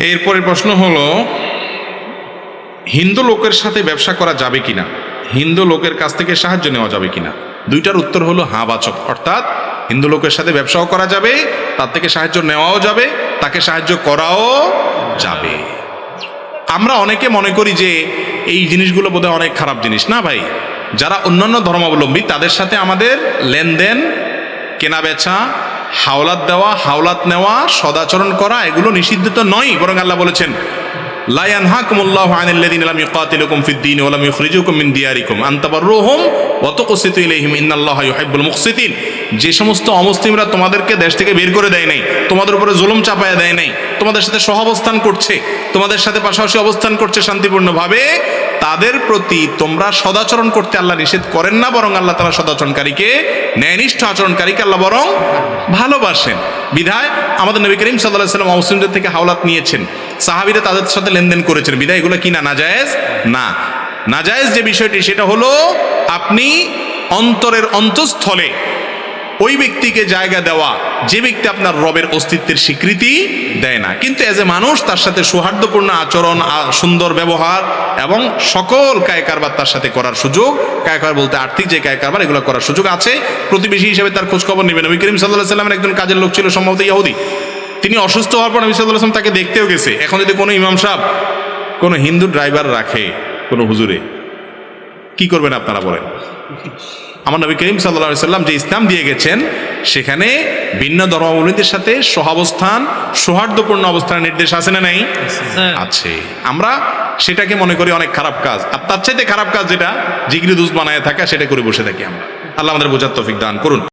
এরপরের প্রশ্ন হলো, হিন্দু লোকের সাথে ব্যবসা করা যাবে কিনা? হিন্দু লোকের কাছ থেকে সাহায্য নেওয়া যাবে কিনা? দুইটার উত্তর হলো হ্যাঁ বাচক। অর্থাৎ, হিন্দু লোকের সাথে ব্যবসাও করা যাবে, তার থেকে সাহায্য নেওয়াও যাবে, তাকে সাহায্য করাও যাবে। আমরা অনেকে মনে করি যে এই জিনিসগুলো বোধহয় অনেক খারাপ জিনিস, না ভাই? যারা অন্যান্য ধর্মাবলম্বী, তাদের সাথে আমাদের লেনদেন কেনা বেচা হাওলাত দেওয়া, হাওলাত নেওয়া, সদাচরণ করা, এগুলো নিষিদ্ধ তো নয় বরং আল্লাহ বলেছেন যে সমস্ত অমুসলিমরা তোমাদেরকে দেশ থেকে বের করে দেয় নাই, তোমাদের উপরে জুলুম চাপায়া দেয় নাই, তোমাদের সাথে সহাবস্থান করছে, তোমাদের সাথে পাশাপাশি অবস্থান করছে শান্তিপূর্ণভাবে তাদের প্রতি তোমরা সদাচরণ করতে আল্লাহ নিষেধ করেন না, বরং আল্লাহ তারা সদাচরণকারীকে, ন্যায়নিষ্ঠ আচরণকারীকে আল্লাহ বরং ভালোবাসেন। বিধায় আমাদের নবী করিম সাল্লাহ সাল্লাম মুসলিমদের থেকে হাওলাত নিয়েছেন। সাহাবিরা তাদের সাথে লেনদেন করেছেন। বিধায় এগুলো কি না, নাজায়েজ? না। নাজায়েজ যে বিষয়টি, সেটা হলো আপনি অন্তরের অন্তঃস্থলে ওই ব্যক্তিকে জায়গা দেওয়া, যে ব্যক্তি আপনার রবের অস্তিত্বের স্বীকৃতি দেয় না। কিন্তু এজ এ মানুষ, তার সাথে সৌহার্দ্যপূর্ণ আচরণ সুন্দর ব্যবহার এবং সকল কায়কারবার তার সাথে করার সুযোগ কায়কার বলতে আর্থিক যে কায়কারবার, এগুলো করার সুযোগ আছে। প্রতিবেশী হিসেবে তার খোঁজখবর নেবেন নবী করিম সাল্লাহ সাল্লামের একজন কাজের লোক ছিল সম্ভবত ইহুদি। তিনি অসুস্থ হওয়ার পর নবী সাল্লাহ তাকে দেখতেও গেছে। এখন যদি কোনো ইমাম সাহেব, কোনো হিন্দু ড্রাইভার রাখে কোনো হুজুরে, কি করবেন আপনারা বলেন? আমার নবী করিম সাল্লা সাল্লাম যে ইসলাম দিয়ে গেছেন সেখানে ভিন্ন ধর্মাবলীদের সাথে সহাবস্থান সৌহার্দ্যপূর্ণ অবস্থানের নির্দেশ আছে না নাই? আছে। আমরা সেটাকে মনে করি অনেক খারাপ কাজ। আর তার চাইতে খারাপ কাজ যেটা জিগরি দুস বানায় থাকা সেটা করে বসে থাকি আমরা। আল্লাহ আমাদের বোঝার তফিক দান করুন।